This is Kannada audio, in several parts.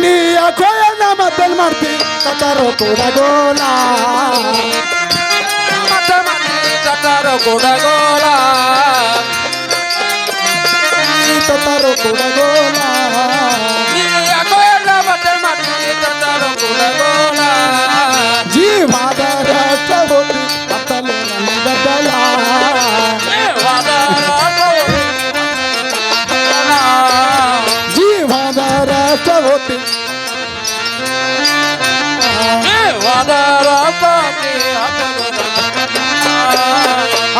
ನೀ ಯಾಕೋ ಮತ್ತೇನು ಮಾಡ್ತಿ ಕಟಾರೋ ಕೂಡಗೋಲ ಮತ್ತೆ ಮಾಡಿ ಕಟಾರೋ ಕೂಡಗೋಲ ಕಟಾರೋ ಕೂಡಗೋಲ ನೀ ಯಾಕೋ ಎಲ್ಲ ಮತ್ತೆ ಮಾಡಿ ಕಟಾರೋ ಕೂಡಗೋಲ ಜೀವಾದ ರಕ್ತ ಹೋಗಿ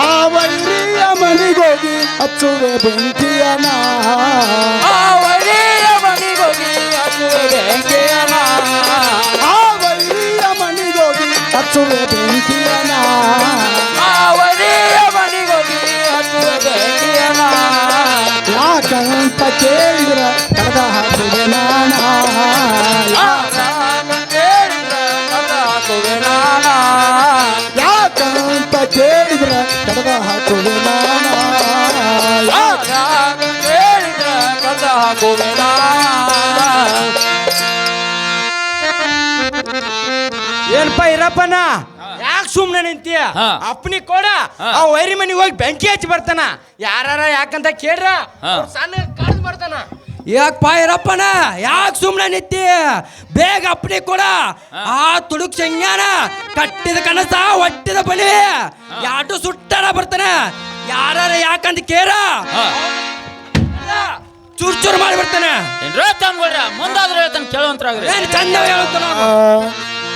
ಆ ವೈರಿಯ ಮನೆಗೋಗಿ ಹಚ್ಚುವೆ ಬೆಂಕಿಯನ ಆ ವೈರಿಯ ಮನೆಗೋಗಿ ಹಚ್ಚುವೆ ಬೆಂಕಿಯನ ಯಾಕಂತ ಕೇಳಿದ್ರ ಕಡದ ಹಾಕಿದೆ ನಾನ. ಕೇಳಿದ್ರ ಕಡದ ಹಾಕುವೆ ನಾನ. ಏನಪ್ಪ ಇರಪ್ಪನ ಯಾಕೆ ಸುಮ್ಮನೆ ನಿಂತೀಯ. ಅಪ್ಪನಿ ಕೊಡ. ಆ ವೈರಿ ಮನೆಗೆ ಹೋಗಿ ಬೆಂಕಿ ಹಚ್ಚಿ ಬರ್ತಾನ. ಯಾರ ಯಾಕಂತ ಕೇಳ್ರ? ಸಣ್ಣ ಕಡ್ದು ಬರ್ತಾನ ಯಾಕಪ್ಪ ಪಾಯರಪ್ಪನ? ಯಾಕೆ ಸುಮ್ಮನೆ ನಿತ್ತಿ? ಬೇಗ ಅಪ್ಪನಿ ಕೊಡ. ಆ ತುಡುಕ್ ಸಂಜ್ಞಾನ ಕಟ್ಟಿದ ಕನಸ ಒಟ್ಟಿದ ಬಲಿ. ಯಾಟು ಸುಟ್ಟಾರ ಬರ್ತಾನ. ಯಾರ ಯಾಕಂತ ಕೇರ? ಚೂರ್ ಚೂರ್ ಮಾಡಿ ಬರ್ತಾನೆ. ಮುಂದಾದ್ರೆ ಹೇಳ್ತಾನೆ ಕೇಳುವಂತ್ರಾಗ್ರಿ. ಏನ್ ಚಂದ ಹೇಳ್ತಾನ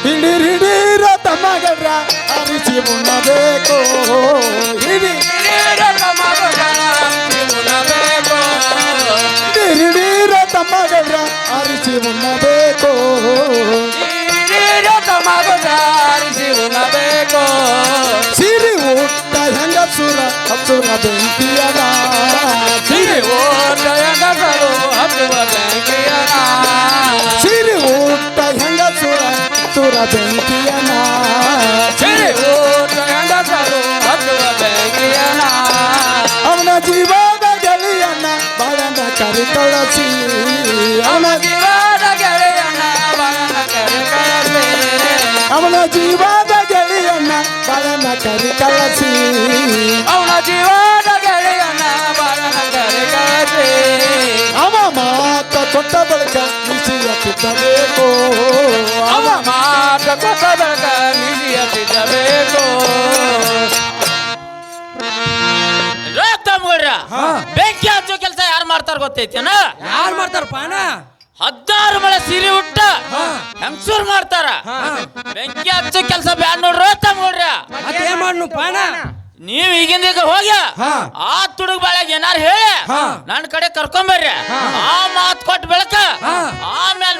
ಹಿಡೀರ್ ಹಿಡೀರ ತಮ್ಮಗಡ್ರ ಅರಿಸಿ ಉಣ್ಣಬೇಕು. ಹಿಡಿ ಹಿಡೀರ್ ಹಿಡೀರ ತಮ್ಮಗಡ್ರ ಅರಿಸಿ ಉಣ್ಣಬೇಕು. ಸಿರಿ ಊಟ ಹೆಂಗಸುರ ಹಸುರ ಬೆಂಕಿಯನ. ಸಿರಿ ಸಿರಿ ಊಟ ಹೆಂಗಸುರ ಹಸುರ ಬೆಂಕಿಯನ. ಅವನ ಜೀವದ ಗೆಳೆಯನ್ನ ಬಾಳನ ಕರಿ ಕಳಸಿ ಅವನ ಅವನ ಜೀವದ ಗೆಳೆಯನ್ನ ಬಾಳನ ಕರಿ ಕಳಸಿ ಅವನ ಜೀವನ ಗೆಳೆಯನ ಬಾಳನ ಕರೆ ಕರೆ ಅವ ಮಾತ ಕೊಟ್ಟ ಬಳಿಕ ಬಿಸಿಯ ತಿದ್ದಬೇಕು ಅವ ಮಾತ ಕೊಟ್ಟ ಬಳಿಕ ನಿಧಿಯ ತಿದ್ದಬೇಕು ತಮ್ಮಗಳ್ರ ಬೆಂಕಿ ಹಚ್ಚೋ ಕೆಲಸ ಯಾರು ಮಾಡ್ತಾರ ಗೊತ್ತೈತೇನ? ಯಾರು ಮಾಡ್ತಾರಪ್ಪ ಅಣ್ಣ ಹದ್ದಾರು ಮಳೆ ಸಿರಿ ಉಟ್ಟ ಹೆಂಗಸೂರ್ ಮಾಡ್ತಾರ? ಬೆಂಕಿ ಹಚ್ಚೋ ಕೆಲಸ ಬ್ಯಾಡ್ ನೋಡ್ರ ತಮ್ಮಗಳ್ರ ಮತ್ತೇನ್ ಮಾಡ್ನು ಪಾನ? ನೀವ್ ಈಗಿಂದ ಈಗ ಹೋಗಿ. ಆ ತುಡುಗ್ ಬಾಳಾಗ ಏನಾರು ಹೇಳಿ ನನ್ನ ನನ್ ಕಡೆ ಕರ್ಕೊಂಬರ್ರಿ ಆ ಮಾತ್ ಕೊಟ್ಟು ಬೆಳಕ. ಆಮೇಲೆ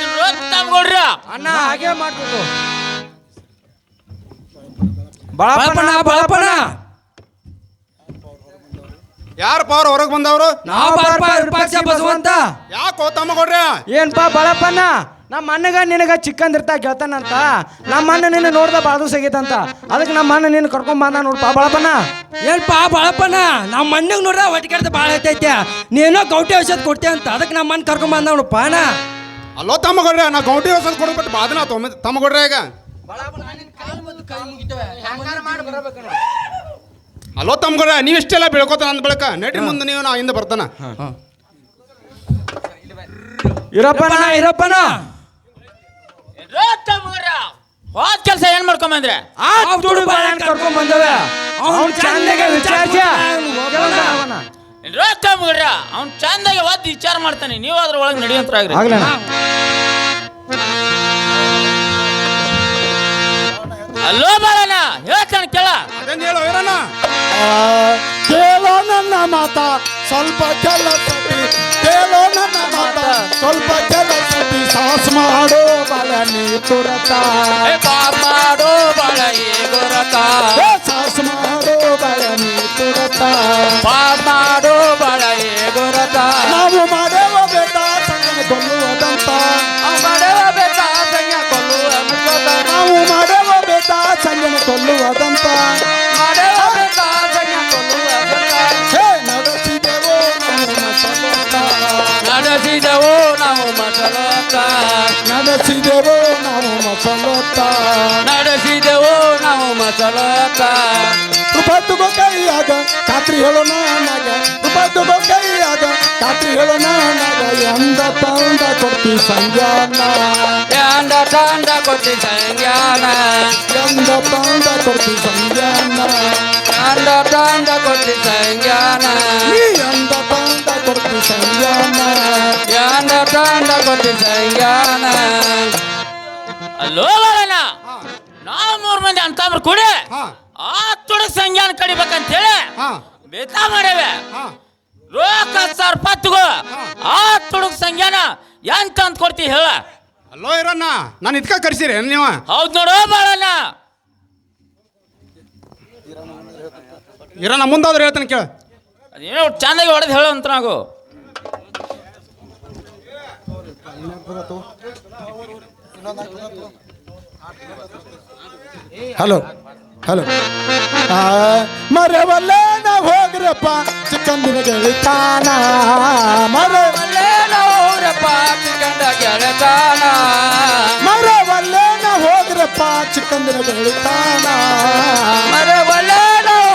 ತಿಂದ್ರು ತಮ್ಗೊಡ್ರಿ ಅಣ್ಣ ಹಾಗೆ ಮಾಡ್ಬೇಕು. ಬಳಪಣ ಬಳಪಣ ಯಾರು ಪವರ್ ಹೊರಗೆ ಬಂದವರು? ನಾವು ಬಾರಪ್ಪ ವಿರೂಪಾಕ್ಷ ಬಸವಂತ. ಯಾಕೋ ತಮ್ಮ ಕೊಡ್ರಿ? ಏನ್ಪ ಬಾಳಪ್ಪನ ನಮ್ಮ ಅಣ್ಣಗ ನಿನಗ ಚಿಕ್ಕಂದಿರ್ತಾ ಕೇಳ್ತಾನಂತ ನಮ್ಮ ಅಣ್ಣ ನಿನ್ನ ನೋಡ್ದ ಬಾದು ಸಿಗೈತಂತ ಅದಕ್ಕೆ ನಮ್ಮ ಅಣ್ಣ ನಿನ್ನ ಕರ್ಕೊಂಡ್ ಬಂದ ನೋಡ್ಪ ಬಳಪಣ್ಣ ಏನ್ಪ ಬಳಪ್ಪನ ನಮ್ಮ ಅಣ್ಣಗ್ ನೋಡ್ದ ಒಟ್ಟಿಗೆ ಬಾಳ ಭಾಳ ಐತೈತೆ ನೀನೋ ಗೌಟಿ ಔಷಧ ಕೊಡ್ತೀಯ ಅಂತ. ಅದಕ್ಕೆ ನಮ್ಮ ಅಣ್ಣ ಕರ್ಕೊಂಡ್ ಬಂದ ನೋಡಪ್ಪ ಅಣ್ಣ. ಅಲ್ಲೋ ತಮ್ಮ ಕೊಡ್ರಿ ನಾ ಗೌಟಿ ಔಷಧ ಕೊಡ್ಬಿಟ್ಟು ಬಾದನ ತೊಂಬ ತಮ್ಮ ಕೊಡ್ರಿ ಈಗ. ಅಲ್ಲೋ ತಮ್ಮ ಕೊಡ್ರಿ ನೀವು ಇಷ್ಟೆಲ್ಲ ಬೆಳ್ಕೋತಾನ ಅಂದ ಬಳಿಕ? ನಡ್ರಿ ಮುಂದೆ ನೀವು ನಾ ಹಿಂದೆ ಬರ್ತಾನ. ಇರಪ್ಪನ ಇರಪ್ಪನ ಹೋದ್ ಕೆಲಸ ಏನ್ ಮಾಡ್ಕೊಂಬಂದ್ರೆ ಆ ತುಡು ಬಾಳನ್ ಕರ್ಕೊಂಡ್ ಬಂದವೆ. ಅವ್ನು ಚಂದಗೆ ವಿಚಾರಿಸ. ತಮ್ಗಡ್ರ ಅವ್ನ್ ಚಂದಾಗಿ ಒದ್ದು ವಿಚಾರ ಮಾಡ್ತಾನೆ. ನೀವು ಅದ್ರ ಒಳಗೆ ನಡೆಯಂತ್ರಾಗ್ರಿ. ಆಗ್ಲಣ್ಣ ಅಲ್ಲೋ ಬಾಳಣ್ಣ ಹೇಳ್ತಾನೆ ಕೇಳ. ಅದನ್ನ ಹೇಳೋ ಇರೋಣ ಕೇಳೋ ನನ್ನ ಮಾತ ಸ್ವಲ್ಪ ಕೆಲಸತಿ ಕೇಳೋ ನನ್ನ ಮಾತ ಸ್ವಲ್ಪ ಕೆಲಸತಿ ಸಾಸ್ ಮಾಡೋ ಬಲ ನೀ ತುರತ ಮಾಡೋ ಬಳ ಗೊರತ ಸಾಸ್ ಮಾಡೋ ಬಳ ನೀ ತುರತ ಮಾಡೋ ಬಳ ಗೊರತ ನಾವು ಮಾಡೇವ ಬೇಟ ಸಂಗನ ಕೊಲ್ಲುವುದಂತ. సంజన కొల్లు వదంత నడసిదేవో నాము మసలోత నడసిదేవో నాము మసలోత నడసిదేవో నాము మసలోత రూపాయి కై ఆగ రాత్రి హలో నా నాగ రూపాయి కై ಮಸಲಕ್ಕ ರೂಪಾಯಿ ತಗೋ ಕೈಯಾಗ ಖಾತ್ರಿ ಹೇಳೋಣ ನಾಗ ರೂಪಾಯಿ ತಗೋ ಕೈಯಾಗ ಖಾತ್ರಿ ಹೇಳೋಣ ನಾಗ ಎಂದ ತಂದ ಕೊಡ್ತಿ ಸಂಜ್ಞಾನ ಯಾಂಡ ತಾಂಡ ಕೊಟ್ಟಿ ಸಂಜ್ಞಾನ ಎಂದ ತಂದ ಕೊಡ್ತಿ ಸಂಜ್ಞಾನ ಯಾಂಡ ತಾಂಡ ಕೊಟ್ಟಿ ಸಂಜ್ಞಾನ ನೀ ಎಂದ ತಂದ ಕೊಡ್ತಿ ಸಂಜ್ಞಾನ ಯಾಂಡ ತಾಂಡ ಕೊಟ್ಟಿ ಸಂಜ್ಞಾನ ಅಲ್ಲೋ ಬಾಳಣ್ಣ ನಾವು ಮೂರ್ ಮಂದಿ ಅಂತಂಬ್ರು ಕೂಡಿ ಹಾ ಆ ತುಡುಗ್ ಸಂಜ್ಞಾನ ಕಡಿಬೇಕಂತ ಹೇಳಿ ಹಾ ಬೇತಾ ಮಾಡೇವೆ ಸಂಜ್ಞಾನ ಎಂತ ಅಂತ ಕೊಡ್ತಿ ಹೇಳ. ಅಲ್ಲೋ ಇರಣ್ಣ ನಾನು ಇದ್ಕ ಕರ್ಸಿರಿ ನೀವು? ಹೌದ್ ನೋಡು ಬಾಳಣ್ಣ. ಇರಣ್ಣ ಮುಂದಾದ್ರೆ ಹೇಳ್ತಾನೆ ಕೇಳ. ಅದೇನೋ ಚೆನ್ನಾಗಿ ಹೊಡೆದು ಹೇಳು ಅಂತ ನಾವು. ಹಲೋ. ಹಲೋ. ಮರವಲ್ಲ ನಾ ಹೋಗ್ರಪ್ಪ, ಚಿಕ್ಕಂದಿನ ಗೆಳಿತಾನ ಮರ ಚಿಕ್ಕಂದ ಗೆಳತಾನ ಮರವಲ್ಲ ನಾ ಹೋಗ್ರಪ್ಪ, ಚಿಕ್ಕಂದಿನ ಗೆಳಿತಾನ ಮರವಲ್ಲ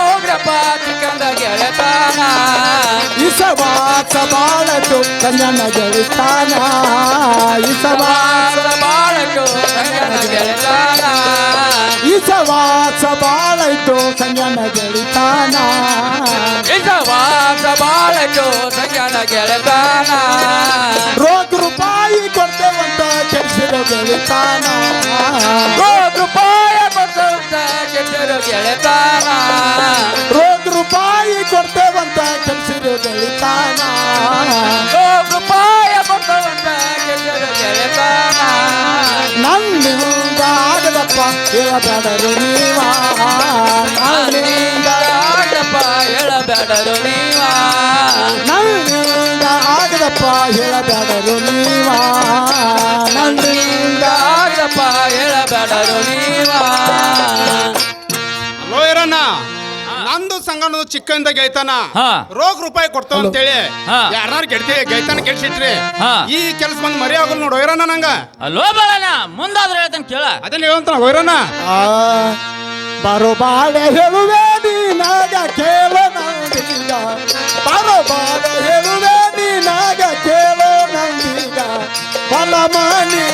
ಹೋಗ್ರಪ್ಪ ಇಸವಾಸ ಬಾಳದು ಕನ್ನನ ಗೆಳಿತಾನ ಇಸವಾಸ ವಾಸ ಬಾಳಟು ಸಂಗನ ಗೆಳತಾನ ಇಸವಾಸ ಬಾಳೈತು ಕನ್ಯನ ಗೆಳಿತಾನ ಇಸ ವಾಸ ಬಾಳಟು ಸಂಗನ ಗೆಳತಾನ ರೋಗ ರೂಪಾಯಿ ಕೊಡ್ತೇವಂತ ಕೆಡಿಸಿರೋ ಗೆಳಿತಾನ ರೋಗ ರೂಪಾಯ ಕೊಟ್ಟಂತ ಕೆಟ್ಟರು ಗೆಳತಾನ ರೂಪಾಯಿ ಕೊಡ್ತೇವಂತ ಕೆಡಿಸಿರೋ ಗೆಳಿತಾನ ರೋಗ ರೂಪಾಯ ಕೊಟ್ಟಂತ ಕೆಟ್ಟರು ಗೆಳತಾನ ನನ್ನಿಂದ ಆಗದಪ್ಪ ಹೇಳಬೇಡರು ನೀವ. ನನ್ನಿಂದ ಆಡಪ್ಪ ಹೇಳಬೇಡರು ನೀವ. ನನ್ನಿಂದ ಆಗದಪ್ಪ ಹೇಳಬೇಡರು ನೀವ. ನನ್ನಿಂದ ಆಡಪ್ಪ ಹೇಳಬೇಡರು ನೀವ. ಅಲ್ಲೋ ಇರಣ್ಣ ನಂದು ಸಂಗನದು ಚಿಕ್ಕಂದ ಗೈತಾನ. ಹಾ. ರೋಗ ರೂಪಾಯಿ ಕೊಡ್ತಾವ ಅಂತೇಳಿ. ಹಾ. ಯಾರನ್ನಾರು ಗೆಡ್ತಿ ಗೈತಾನ ಕೆಡ್ಸಿಟ್ರಿ. ಹಾ. ಈ ಕೆಲಸ ಬಂದ್ ಮರಿ ಆಗಲ್ ನೋಡು ಇರಣ್ಣ ನಂಗ. ಅಲ್ಲೋ ಬಾಳಣ್ಣ ಮುಂದಾದ್ರೆ ಹೇಳ್ತಾನೆ ಕೇಳ. ಅದನ್ನ ಹೇಳಂತ ಹೋಯ್ರಣ್ಣ ಆ, ಬರೋ ಬಾಳೆ ಹೇಳುವೆ ನೀನಾಗ ಕೇಳ ನಂದೀಗ. ಬರೋ ಬಾಳೆ ಹೇಳುವೆ ನೀನಾಗ ಕೇಳ ನಂದೀಗ. ಹೊಲ ಮಾಡಿ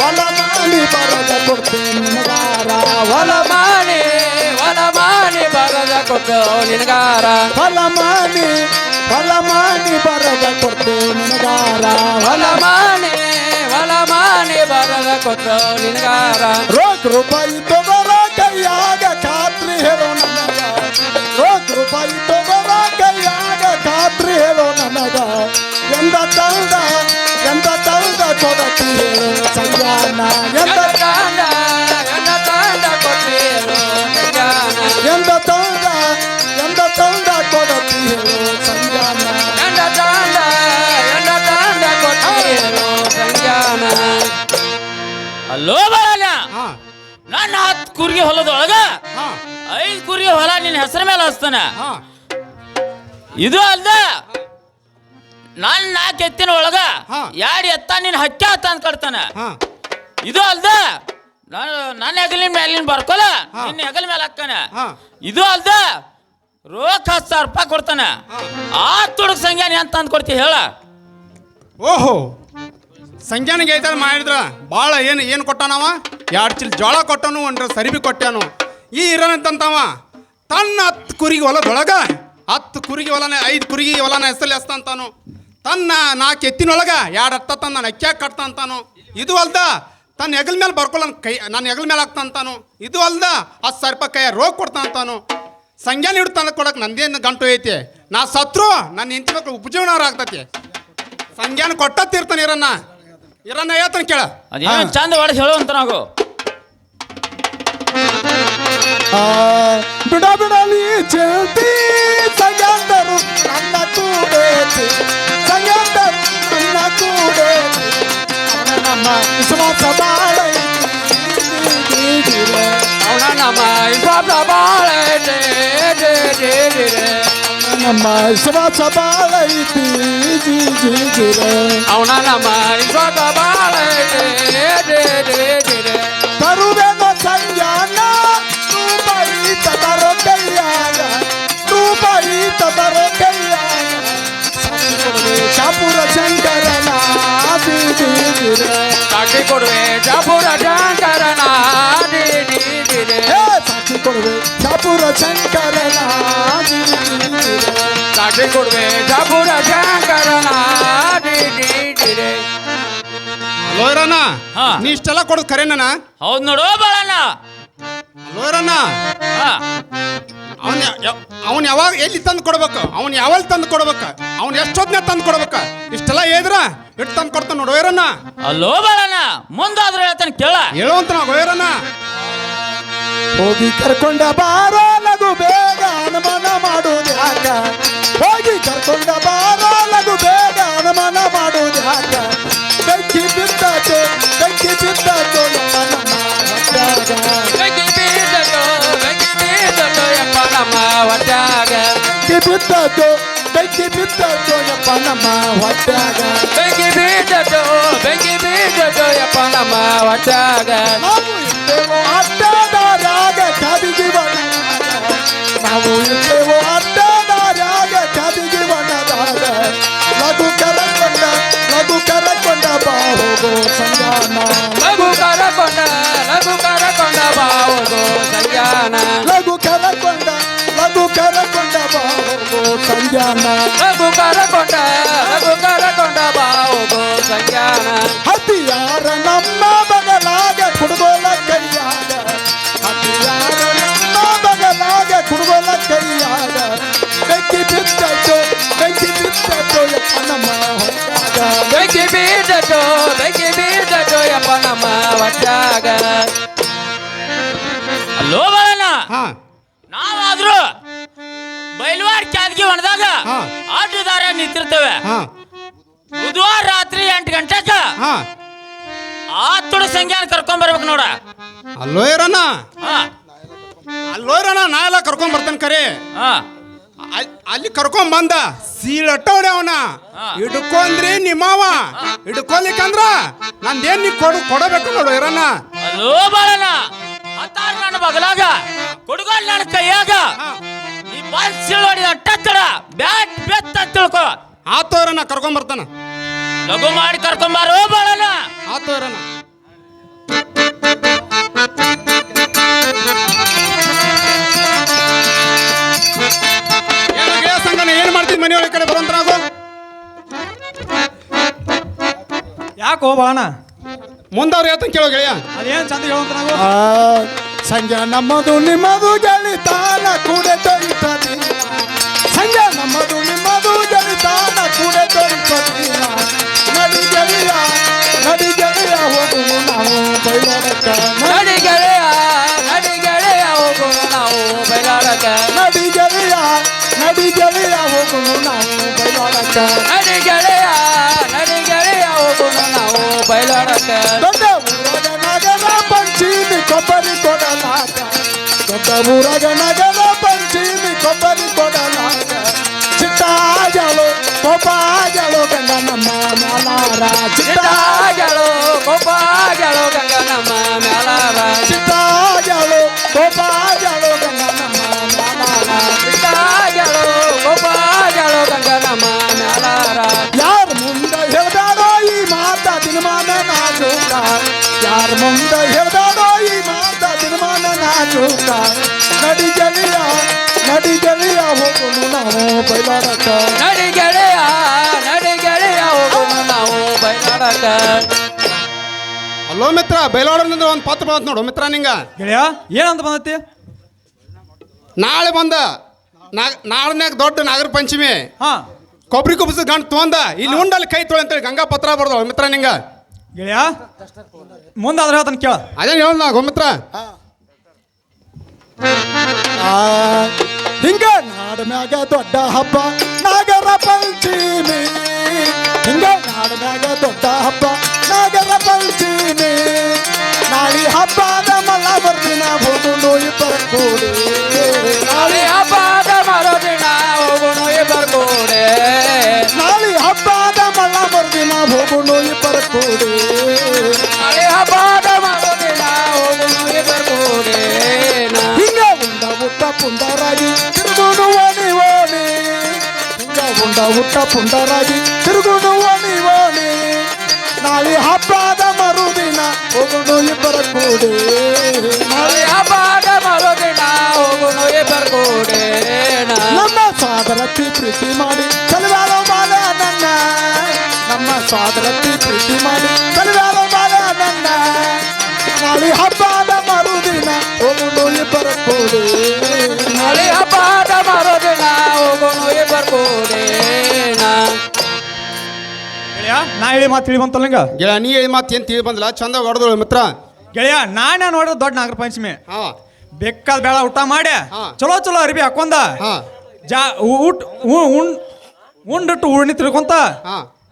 ಹೊಲ ಮಾಡಿ ಬರದ ಕೊಡ್ತೇನೆ ನಿನಗಾರ. ಹೊಲ ಮಾಡಿ ಹೊಲ ಮಾಡಿ ಬರದ ಕೊಟ್ಟು ನಿನಗಾರ. ಹೊಲ ಮಾಡಿ ಹೊಲ ಮಾಡಿ ಬರದ ಕೊಡ್ತೇನೆ ನಿನಗಾರ. ಹೊಲ ಮಾಡಿ ಹೊಲ ಮಾಡಿ ಬರದ ಕೊಟ್ಟು ನಿನಗಾರ. ರೋಗ ರೂಪಾಯಿ ತಗೋರ ಕೈಯಾಗ ಖಾತ್ರಿ ಹೇಳೋ ನನಗ. ರೂಪಾಯಿ ಕೈಯಾಗ ಖಾತ್ರಿ ಹೇಳೋ ನನಗ. ಎಂದ ತಂದ, ಎಂದ ಸಂಜಾನ ಎಂದ ತಾಂಡ ಎನ್ನ ತಾಂಡ ಕೊಟ್ಟಿರು ಸಂಜಾನ ಎಂದ ಸಂಜಾನ ಎನ್ನ ತಾಂಡ ಎನ್ನ ತಾಂಡ ಕೊಟ್ಟಿರು ಸಂಜಾನ ಅಲ್ಲೋ ಬರಲ್ಲ ನನ್ನ ಹತ್ತು ಕುರಿಗೆ ಹೊಲದೊಳಗ ಐದು ಕುರಿ ಹೊಲ ನಿನ್ನ ಹೆಸರ ಮೇಲೆ ಹಚ್ತಾನ. ಹಾ. ಇದು ಅಲ್ದ ನಾನ್ ನಾಲ್ಕು ಎತ್ತಿನ ಒಳಗ ಹಾ. ಎರಡು ಎತ್ತ ನಿನ್ನ ಹಚ್ಚ ಹತ್ತ ಅಂತ ಕಟ್ತಾನ ಹಾ. ಇದು ಅಲ್ದ ನಾನು ನನ್ನ ಹೆಗಲಿನ ಮೇಲಿನ ಬರ್ಕೊಲ ಹಾ. ನಿನ್ನ ಹೆಗಲ ಮೇಲೆ ಹಾಕ್ತಾನ. ಹಾ. ಇದು ಅಲ್ದ ರೋಕ್ ಹತ್ತು ಸಾವಿರ ರೂಪಾಯಿ ಕೊಡ್ತಾನ. ಆ ತುಡುಗ್ ಸಂಖ್ಯಾನ ಅಂತ ಅಂದ್ ಕೊಡ್ತಿ ಹೇಳ. ಓಹೋ ಸಂಜಾನಿಗೆ ಐತಾರ ಮಾಡಿದ್ರ ಭಾಳ ಏನು ಏನು ಕೊಟ್ಟಾನವ? ಎರಡು ಚಿಲ್ ಜೋಳ ಕೊಟ್ಟನು ಒಂದ್ರ ಸರಿಬಿ ಕೊಟ್ಟಾನು ಈ ಇರನಂತಂತವ ತನ್ನ ಹತ್ತು ಕುರಿಗೆ ಹೊಲದೊಳಗ ಹತ್ತು ಕುರಿಗೆ ಹೊಲನ ಐದು ಕುರಿಗಿ ಹೊಲನ ಹೆಸರಲ್ಲಿ ಹಸ್ತಂತಾನು ತನ್ನ ನಾಲ್ಕು ಎತ್ತಿನೊಳಗೆ ಎರಡು ಅತ್ತ ತನ್ನ ನಾನು ಅಕ್ಕಿಯಾಗ ಕಟ್ತಂತಾನು ಇದು ಅಲ್ದ ತನ್ನ ಹೆಗಲ ಮೇಲೆ ಬರ್ಕೊಳ್ಳ ಕೈ, ನನ್ನ ಹೆಗಲ ಮೇಲೆ ಹಾಕ್ತಂತಾನು ಇದು ಅಲ್ದ ಆ ಸಾವಿರ ರೂಪಾಯಿ ಕೈ ರೋಗ ಕೊಡ್ತ ಅಂತಾನು. ಸಂಜ್ಞಾನ ಹಿಡ್ತಾನ ಕೊಡಕ್ಕೆ ನಂದೇನು ಗಂಟು ಐತಿ. ನಾ ಸತ್ರು ನನ್ನ ಹೆಂಡತಿ ಮಕ್ಳು ಉಪಜೀವನ ಆಗ್ತತಿ. ಸಂಜ್ಞಾನ ಕೊಟ್ಟತ್ತಿರ್ತಾನೆ ಇರನ್ನ. ಇರನ್ನ ಹೇಳ್ತಾನೆ ಕೇಳ. ಚಂದ ಹೇಳು ಅಂತ ನಾವು. ಆ, ಬಿಡ ಬಿಡಲಿ ಚೆಲ್ತಿ ಸಂಗಂದರು ನನ್ನ ಕೂಡೇತಿ ಸಂಗಂದರು ನನ್ನ ಕೂಡೇತಿ ನಮ್ಮ ವಿಶ್ವಾಸ ಬಾಳೈತಿ. ಅವನ ನಮ್ಮ ವಿಶ್ವಾಸ ಬಾಳ ನಮ್ಮ ವಿಶ್ವಾಸ ಬಾಳೈತಿ. ಜಿ ಜಿ ಜಿರೆ ಅವನ ನಮ್ಮ ವಿಶ್ವಾಸ ಬಾಳ ಐತೆ. ಡೇ, ಡೇ, ಡೇ, ಡೇ. ತರುವೆನ ಸಂಜಾನ ರೂಪಾಯಿ ತದರ ಕೈಯಾಗ ರೂಪಾಯಿ ತದರ ಕೈಯಾಗ ಶಾಪುರ ಶಂಕರನ ಜಿ ಜಿ ಜಿರೆ ಸಾಕ್ಷಿ ಕೊಡುವೆ ಜಾಪುರ ಶಂಕರನ ಡೇ, ಡೇ, ಡೇ, ಡೇ. ಹೇ ಸಾಕ್ಷಿ ಕೊಡುವೆ ಶಾಪುರ ಶಂಕರನ ಜಿ ಜಿ ಲೋಯರಣ್ಣ ಹಾ. ನೀ ಇಷ್ಟೆಲ್ಲ ಕೊಡೋದು ಕರೆನ ಹೌದ್ ನೋಡು ಬಾಳಣ್ಣ. ಲೋಯರಣ್ಣ. ಹಾ. ಅವನ್ ಅವನ್ ಯಾವಾಗ ಎಲ್ಲಿ ತಂದು ಕೊಡ್ಬೇಕು? ಅವ್ನ್ ಯಾವಾಗ ತಂದು ಕೊಡ್ಬೇಕು? ಅವ್ನ್ ಎಷ್ಟೊತ್ನೇ ತಂದು ಕೊಡ್ಬೇಕು? ಇಷ್ಟೆಲ್ಲ ಹೇಳಿದ್ರ ಇಟ್ಟು ತಂದು ಕೊಡ್ತಾನ ನೋಡು ವೈರಣ್ಣ ಅಲ್ಲೋ ಬಾಳಣ್ಣ ಮುಂದಾದ್ರೂ ಹೇಳ್ತಾನೆ ಕೇಳ. ಹೇಳುವಂತ ನಾವು ಹೋಗಿ ಕರ್ಕೊಂಡ ಬಾರೋ ಲಗು ಬೇಗ ಅನುಮಾನ ಮಾಡುವುದು ಯಾಕ? ಹೋಗಿ ಕರ್ಕೊಂಡ ಬಾರೋ ಲಗು ಬೇಗ ಅನುಮಾನ ಮಾಡುವುದು ಯಾಕ? keep it that on, then keep it that on, keep it that on, then keep ya Panama wataga. Then keep it that on, then ya Panama wataga. Mamu yitemo, atada raga, tabi jiba. Mamu yitemo. ಲಘು ಕರಕೊಂಡ ಬಾವುಗೋ ಸಂಜಾನ ಲಘು ಕರಕೊಂಡ ಲಘು ಕರಕೊಂಡ ಬಾ ಹೋಗೋ ಸಂಜಾನ ಲಘು ಕರಕೊಂಡ ಲಘು ಕರಕೊಂಡ ಬಾವುಗೋ ಸಂಜಾನ ಹತಿಯಾರ ನಮ್ಮ ಬಗಲಾಗ ಕುಡುಗೋಲ ಕೈಯಾಗ ಹತಿಯಾರ ನಮ್ಮ ಬಗಲಾಗ ಕುಡುಗೋಲ ಕೈಯಾಗ ಬೆಂಕಿ ಬಿದ್ದದ್ದು ಬೆಂಕಿ ಯಪ್ಪ ನಮ್ಮ ಬೆಂಕಿ ಬೀದದ್ದು ಬೆಂಕಿ ಬೀದದ್ದು ಯಪ್ಪ ನಮ್ಮ ಹೊಟ್ಯಾಗ ಕ್ಯಾದ್ಗಿ ಒಣದಾಗ ಹಾ. ಆಟದಾರ ನಿಂತಿರ್ತವೆ. ಹಾ. ಬುಧವಾರ ರಾತ್ರಿ ಎಂಟು ಗಂಟೆಕ ಹಾ. ಆ ಸಂಖ್ಯಾನ ಕರ್ಕೊಂಡ್ ಬರ್ಬೇಕು ನೋಡ. ಅಲ್ಲೋ ಇರೋಣ ಅಲ್ಲೋ ಇರೋಣ ನಾ ಎಲ್ಲ ಕರ್ಕೊಂಡ್ ಬರ್ತೇನೆ ಕರೆ. ಅಲ್ಲಿ ಕರ್ಕೊಂಡ್ ಬಂದ ಸೀಳಟ್ಟವ್ರೆ ಅವನ. ಹಿಡ್ಕೊಂಡ್ರಿ ನಿಮ್ಮವ. ಹಿಡ್ಕೊಲಿಕ್ಕಂದ್ರ ನಂದೇನ್ ನೀ ಕೊಡು ಕೊಡಬೇಕು ನೋಡು ಇರಣ್ಣ ಅಲ್ಲೋ ಬಾಳಣ್ಣ. ಹತ್ತಾರು ನನ್ನ ಬಗಲಾಗ ಕುಡ್ಗೋಲ್ ನನ್ನ ಕೈಯಾಗ ನೀ ಬಂದ್ ಸಿಳೋಡಿ ಅಟ್ಟತ್ತಡ ಬ್ಯಾಟ್ ಬೆತ್ತ ತಿಳ್ಕೊ. ಆತೋ ಇರಣ್ಣ ಕರ್ಕೊಂಡ್ ಬರ್ತಾನ. ಲಘು ಮಾಡಿ ಕರ್ಕೊಂಬಾರೋ ಬಾಳಣ್ಣ. ಆತೋ ಆತೋರನ್ನ ಏನು ಗೆಳೆಯ ಸಂಗನ ಏನ್ ಮಾಡ್ತಿದ್ ಮನೆಯೊಳಗೆ ಕಡೆ ಬರುವಂತ ನಾವು ಯಾಕೋ ಬಾಣ ಮುಂದವ್ರು ಹೇಳ್ತಾನೆ ಕೇಳೋ ಗೆಳೆಯ. ಅದೇನ್ ಚಂದ ಹೇಳುವಂತ ನಾವು ಆ, ಸಂಜೆ ನಮ್ಮದು ನಿಮ್ಮದು ಗೆಳಿತಾನ ಕೂಡ ತೊಳಿತದಿಲ್ಲ ಸಂಜೆ ನಮ್ಮದು ನಿಮ್ಮದು ಗೆಳಿತಾನ ಕೂಡ ತೊಳಿತದಿಲ್ಲ ನಡಿ ಗೆಳೆಯ ನಡಿ ಗೆಳೆಯ ಹೋಗುವು ನಾವು ಬೈಲೋಡಕ್ಕ ನಡಿ ಗೆಳೆಯ ನಡಿ ಗೆಳೆಯ ಹೋಗೋಣ ನಾವು ಬೈಲಾಡಕ ನಡಿ ಗೆಳೆಯ ನಡಿ ಗೆಳೆಯ ಹೋಗುವು ನಾವು ಬೈಲೋಡಕ್ಕ ನಡಿ ಗೆಳೆಯ ನಡಿ ಗೆಳೆಯ ಹೋಗೋಣ ನಾವು ಬೈಲಾಡಕ ದೊಡ್ಡ ಊರಗ ನಗರ ಪಂಚೀನಿ ಕೊಬ್ಬರಿ ಕೊಡಲಾಗ ದೊಡ್ಡ ಊರಗ ನಗರ ಪಂಚೀನಿ ಕೊಬ್ಬರಿ ಕೊಡಲಾಗ ಚಿಟ್ಟಾಜಲು ಕೊಬ್ಬಾಜಲು ಗಂಗ ನಮ್ಮ ಮ್ಯಾಲಾರ ಚಿಟ್ಟ ಚಿಟ್ಟಾಗಳು ಕೊಬ್ಬಾಗಳು ಗಂಗ ನಮ್ಮ ಮ್ಯಾಲಾರ ಚಿಟ್ಟಾಜಲು ಕೊಬ್ಬಾಜಲು ಗಂಗ ನಮ್ಮ ಮ್ಯಾಲಾರ ಚಿಟ್ಟಾಗಳು ಕೊಬ್ಬಾಗಳು ಗಂಗ ನಮ್ಮ ಮ್ಯಾಲಾರ ಯಾರ ಮುಂದೆ ಹೇಳ್ದಾಡೋ ಈ ಮಾತ ದಿನಮಾನ ನಾಜೂಕ ಯಾರ ಮುಂದೆ ಹೇಳ್ದಾರೋ ಈ ಮಾತ ದಿನಮಾನ ನಾಚುತ್ತ ನಡಿ ಗೆಳೆಯ ನಡಿ ಗೆಳೆಯ ಹೋಗುನು ನಾವು ಬೈಲಾಡಕ ನಡಿ ಗೆಳೆಯ ನಡಿ ಗೆಳೆಯ ಹೋಗೋಣ ನಾವು ಬೈಲಾಡಕ ಅಲ್ಲೋ ಮಿತ್ರ ಬೈಲಾಡೋದ್ರಿಂದ ಒಂದು ಪತ್ರ ಬಂತ ನೋಡು ಮಿತ್ರ ನಿಂಗ. ಗೆಳೆಯ ಏನಂತ ಬಂದತಿ? ನಾಳೆ ಬಂದ ನಾಳನ್ಯಾಗ ದೊಡ್ಡ ನಾಗರ ಪಂಚಮಿ. ಹಾ. ಕೊಬ್ಬರಿ ಕುಬ್ಸ ಗಂಟು ತೊಂದ ಇಲ್ಲಿ ಉಂಡಲ್ಲಿ ಕೈ ತೊಳೆ ಅಂತೇಳಿ ಗಂಗಾ ಪತ್ರ ಬರ್ದವ ಮಿತ್ರ ನಿಂಗ. ಗೆಳೆಯ ಮುಂದಾದ್ರೆ ಹೇಳ್ತಾನೆ ಕೇಳ. ಅದೇ ಹೇಳ ನಾ ಗೋಮಿತ್ರ. ಆ, ಹಿಂಗ ನಾಡ ಮ್ಯಾಗ ದೊಡ್ಡ ಹಬ್ಬ ನಾಗರ ಪಂಚಮಿ. ಹಿಂಗ ನಾಡ ಮ್ಯಾಗ ದೊಡ್ಡ ಹಬ್ಬ ನಾಗರ ಪಂಚಮಿ. ನಾಳಿ ಹಬ್ಬದ ಮಲ್ಲ ಬರ್ದಿನ ಹೋಗೋಣ ಇಬ್ಬರ ಕೂಡಿ. ನಾಳಿ ನಾಳೆ ಹಬ್ಬದ ಮರುದಿನ ಹೋಗೋಣ ಹಬ್ಬದ ಮಲ್ಲ ಬರ್ದಿನ ಹೋಗೋಣ ಇಬ್ಬರ ಕೂಡಿ. ನಾಳೆ ಹಬ್ಬದ ಮರುದಿನ ಹೋಗೋಣ ಇಬ್ಬರು ಕೂಡೇನ. ಹಿಂಗ ಉಂಡ ಉಟ್ಟ ಪುಂಡರಾಗಿ ತಿರುಗುನು ಓಡಿ ಹಿಂಗ ಉಂಡ ಉಟ್ಟ ಪುಂಡರಾಗಿ ತಿರುಗುನು ಹೋಗುಣು ಇಬ್ಬರ ಕೂಡೆ. ಹಬ್ಬದ ಮರುದಿನ ಹೋಗುನು ಇಬ್ಬರ ಕೂಡೆ. ನಮ್ಮ ಸೋದರತ್ತಿ ಪ್ರೀತಿ ಮಾಡಿ ಕಲಿವಾರೋ ಬಾಲ ನನ್ನ. ನಮ್ಮ ಸೋದರತ್ತಿ ಪ್ರೀತಿ ಮಾಡಿ ಕಲಿವಾರೋ ಬಾಲ ನನ್ನ. ನಾಳೆ ಹಬ್ಬದ ಮರುದಿನ ಹೋಗುಣು ಇಬ್ಬರ ಕೂಡೆ. ನಾಳೆ ಹಬ್ಬದ ಮರುದಿನ ಹೋಗುನು ಇಬ್ಬರ ಕೂಡೇನ. ಗೆಳೆಯ ನಾ ಹೇಳಿ ಮಾತು ತಿಳಿ ಬಂತಲ್ಲ ನಿಂಗ? ಗೆಳೆಯ ನೀ ಮಾತು ಏನು ತಿಳಿ ಬಂದಿಲ್ಲ? ಚಂದ ಹೊಡೆದಳು ಮಿತ್ರ. ಗೆಳೆಯ ನಾನೇ ನೋಡಿದ್ರೆ ದೊಡ್ಡ ನಾಗರ ಪಂಚಮಿ. ಹಾಂ. ಬೇಕಾದ ಬೇಡ ಊಟ ಮಾಡಿ. ಚಲೋ ಚಲೋ ಅರಿಬಿ ಹಾಕೊಂದ? ಜಾ ಊಟ ಉಣ್ ಉಂಡಿಟ್ಟು ಉಣ್ಣಿ ತಿಳ್ಕೊಂತ?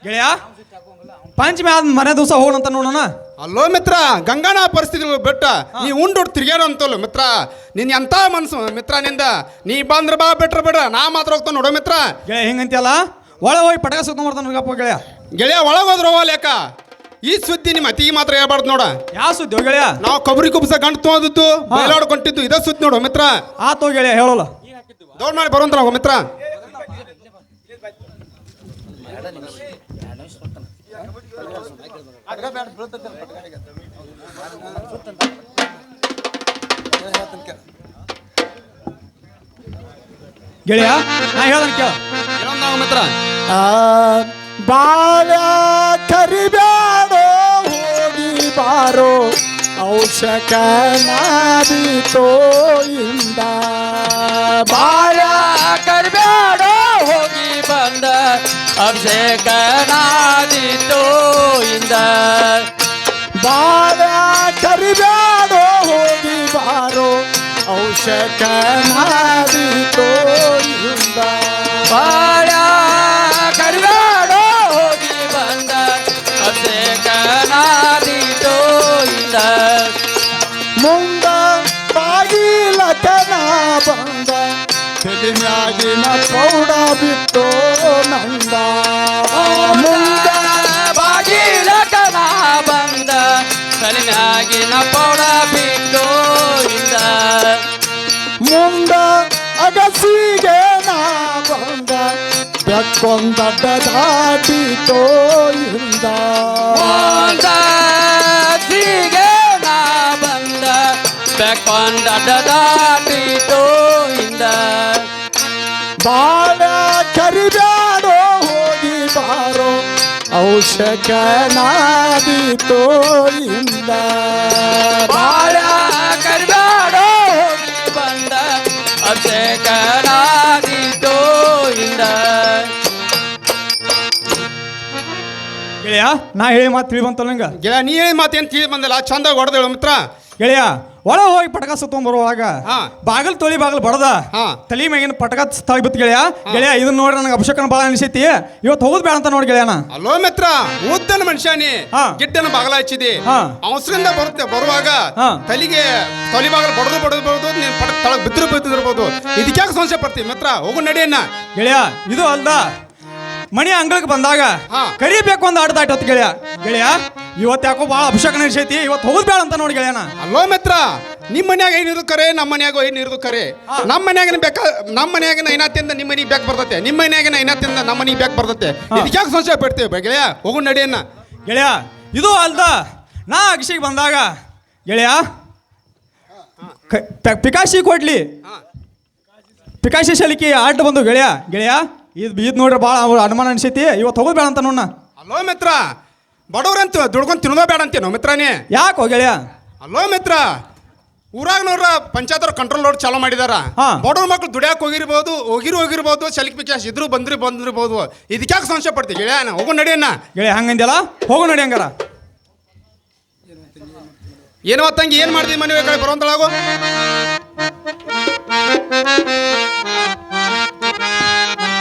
ಗೆಳೆಯ ಪಂಚಮಿ ಆದ ಮನೆ ದಿವಸ ಹೋಗೋಣಂತ ನೋಡೋಣ. ಅಲ್ಲೋ ಮಿತ್ರ ಗಂಗಾನ ಪರಿಸ್ಥಿತಿ ಬೆಟ್ಟ. ನೀ ಉಂಡು ತಿರ್ಗ್ಯಾರ ಅಂತಲ್ಲ ಮಿತ್ರ. ನಿನ್ ಎಂತ ಮನ್ಸು ಮಿತ್ರ ನಿಂದ? ನೀ ಬಂದ್ರ ಬಾ ಬಿಟ್ರ ಬಿಡ್ರ. ನಾ ಮಾತ್ರ ಹೋಗ್ತಾನ ನೋಡೋ ಮಿತ್ರ. ಗೆಳೆಯ ಹೆಂಗಂತಿಯಲ್ಲ? ಒಳ ಹೋಗಿ ಪಟಾಕ ಸುತ್ತ ಮಾಡ್ತಾನೆ ಗೆಳೆಯ. ಗೆಳೆಯ ಒಳಗೆ ಲೆಕ್ಕ. ಲೇಕ ಈ ಸುದ್ದಿ ನಿಮ್ಮ ಅತಿಗೆ ಮಾತ್ರ ಹೇಳ್ಬಾರ್ದು ನೋಡ. ಯಾವ ಸುದ್ದಿ ಹೋ ಗೆಳೆಯ? ನಾವು ಕೊಬ್ಬರಿ ಕುಬ್ಸ ಗಂಟು ತೊಗೊಂಡಿದ್ದು ಬಯಲಾಡ್ಕೊಂಡಿದ್ದು ಇದೇ ಸುದ್ದಿ ನೋಡು ಮಿತ್ರ. ಆತೋ ಗೆಳೆಯ ಹೇಳೋಲ್ಲ. ದೌಡ್ ಮಾಡಿ ಬರುವಂತ ನಾವು ಮಿತ್ರ. ಗೆಳೆಯ ನಾ ಹೇಳ್ದನ್ ಕೇಳ. ಮಿತ್ರ. ಆ, ಬಾಳ ಕರಿಬ್ಯಾಡೋ ಹೋಗಿ ಬಾರೋ. ಔಷಕ ನಾದಿತೋ ಇಂದ. ಬಾಳ ಕರ್ಬ್ಯಾಡೋ ಹೋಗಿ ಬಂದ. ಅಭಿಷೇಕ ನಾದಿतो ಇಂದ. ಬಾಳ ಕರಿಬ್ಯಾಡೋ ಹೋಗಿ ಬಾರೋ. ಔಷಕ ಅಗಸಿಗೆ ನಾ ಬಂದ ಬೆಕ್ಕೊಂದಡ್ಡ ದಾಟಿತೋ ಇಂದ. ಒಂದ ಸಿಗೆ ನಾ ಬಂದ ಬೆಕ್ಕೊಂಡ ದಾಟಿತು ಇಂದ. ಬಾಳ ಕರಿಬ್ಯಾಡೋ ಹೋಗಿ ಬಾರೋ ಔಷಕನಾದಿ ತೋಯಿಂದ ಬಾಳ ಕರ್ಬ್ಯಾಡೋ ಗೆಳೆಯ ನಾ ಹೇಳಿ ಮಾತು ತಿಳಿ ಬಂತಲ್ಲ ನಂಗೆ? ಗೆಳೆಯ ನೀ ಹೇಳಿ ಮಾತೇನು ತಿಳಿ ಬಂದಿಲ್ಲ? ಚಂದ ಹೊಡೆದೇಳು ಮಿತ್ರ. ಗೆಳೆಯ ಒಳ ಹೋಗಿ ಪಟಕ ಸುತ್ತೊಂಡ್ ಬರುವಾಗ ಹಾ. ಬಾಗಲ್ ತೊಳಿ ಬಾಗಲ್ ಬಡದ. ಹಾ. ತಲಿ ಮ್ಯಾಗಿನ ಪಟಕ ಸ್ಥಳ ಬಿತ್ತು ಗೆಳೆಯ. ಗೆಳೆಯ ಇದನ್ನ ನೋಡಿ ನನಗೆ ಅಭಿಷೇಕನ ಭಾಳ ಅನಿಸೈತಿ. ಇವತ್ತು ಹೋಗುದ್ ಬೇಡ ಅಂತ ನೋಡಿ ಗೆಳೆಯನ ಅಲೋ ಮಿತ್ರ ಉದ್ದನ ಮನುಷ್ಯನಿ ಹಾ. ಗಿಡ್ಡನ ಬಾಗಲ ಹಚ್ಚಿದಿ. ಹಾ. ಅವಸರಿಂದ ಬರುತ್ತೆ ಬರುವಾಗ ಹಾ. ತಲಿಗೆ ತೊಲಿ ಬಾಗಲ ಬಡದು ಬಡದು ಬಡದು ನೀನ್ ಪಟಕ ತಳಗ್ ಬಿದ್ರು ಬಿದ್ದಿರ್ಬೋದು. ಇದಕ್ಕೆ ಸಮಸ್ಯೆ ಪಡ್ತೀವಿ ಮಿತ್ರ? ಹೋಗು ನಡಿಯನ್ನ. ಗೆಳೆಯ ಇದು ಅಲ್ದ ಮಣಿ ಅಂಗಳಕ್ಕೆ ಬಂದಾಗ. ಕರಿಬೇಕು ಒಂದು ಆಟ ದಾಟತ್ ಗೆಳೆಯ. ಗೆಳೆಯ ಇವತ್ತು ಯಾಕೋ ಭಾಳ ಅಭಿಷೇಕ ನಡೆಸೈತಿ ಇವತ್ತು ಹೋಗುದ್ ಬೇಡ ಅಂತ ನೋಡಿ ಗೆಳೆಯನ. ಅಲ್ಲೋ ಮಿತ್ರ ನಿಮ್ಮ ಮನ್ಯಾಗ ಏನಿರೋದು ಕರೆ ನಮ್ಮ ಮನ್ಯಾಗ ಏನಿರೋದು ಕರೆ? ನಮ್ಮ ಮನ್ಯಾಗಿನ ಬೇಕ ನಮ್ಮ ಮನ್ಯಾಗಿನ ಐನಾತಿಂದ ನಿಮ್ಮ ಮನೆಗೆ ಬೇಕು ಬರ್ತತೆ. ನಿಮ್ಮ ಮನ್ಯಾಗಿನ ಐನಾತಿಂದ ನಮ್ಮ ಮನೆಗೆ ಬೇಕು ಬರ್ತೈತೆ. ಯಾಕೆ ಸಂಶಯ ಪಡ್ತೀವಿ ಬೆ- ಗೆಳೆಯ? ಹೋಗು ನಡೆಯನ್ನ. ಗೆಳೆಯ ಇದು ಅಲ್ದ ನಾ ಅಗಿಸಿಗೆ ಬಂದಾಗ ಗೆಳೆಯ ಪಿಕಾಶಿ ಕೊಡ್ಲಿ. ಪಿಕಾಶಿ ಶಲಿಕೆ ಆಟ ಬಂದು ಗೆಳೆಯ ಗೆಳೆಯ ಇದು ಇದು ನೋಡ್ರಿ ಭಾಳ ಅನುಮಾನ ಅನ್ಸೈತಿ. ಇವತ್ತು ಹೋಗೋದು ಬೇಡ ಅಂತ ನೋಡ ಅಲ್ಲೋ ಮಿತ್ರ ಬಡವ್ರಂತ ದುಡ್ಕೊಂಡು ತಿನ್ನೋದೇ ಬೇಡ ಅಂತೇನು ಮಿತ್ರ ಮಿತ್ರನೇ ಯಾಕೆ ಹೋಗ್ಯಾಳ ಅಲ್ಲೋ ಮಿತ್ರ ಊರಾಗ ನೋಡ್ರ ಪಂಚಾಯತ್ ಕಂಟ್ರೋಲ್ ರೋಡ್ ಚಾಲೋ ಮಾಡಿದಾರ. ಬಡವ್ರ ಮಕ್ಳು ದುಡಿಯಾಕ ಹೋಗಿರ್ಬೋದು ಹೋಗಿರು ಹೋಗಿರ್ಬೋದು ಚಲಿಕ್ ಪಿಕಾಸ್ ಇದ್ರು ಬಂದ್ರಿ ಬಂದಿರ್ಬೋದು. ಯಾಕೆ ಸಂಶಯ ಪಡ್ತೀವಿ ಗೆಳೆಯ? ಹೋಗೋ ನಡಿಯನ್ನ ಗೆಳೆಯ ಹಂಗಂದ್ಯಲ್ಲ? ಹೋಗೋ ನಡಿ ಹಂಗಾರ. ಏನು ತಂಗಿ ಏನು ಮಾಡ್ತೀವಿ ಮನೆ ಬರೋಂತಳಾಗೋ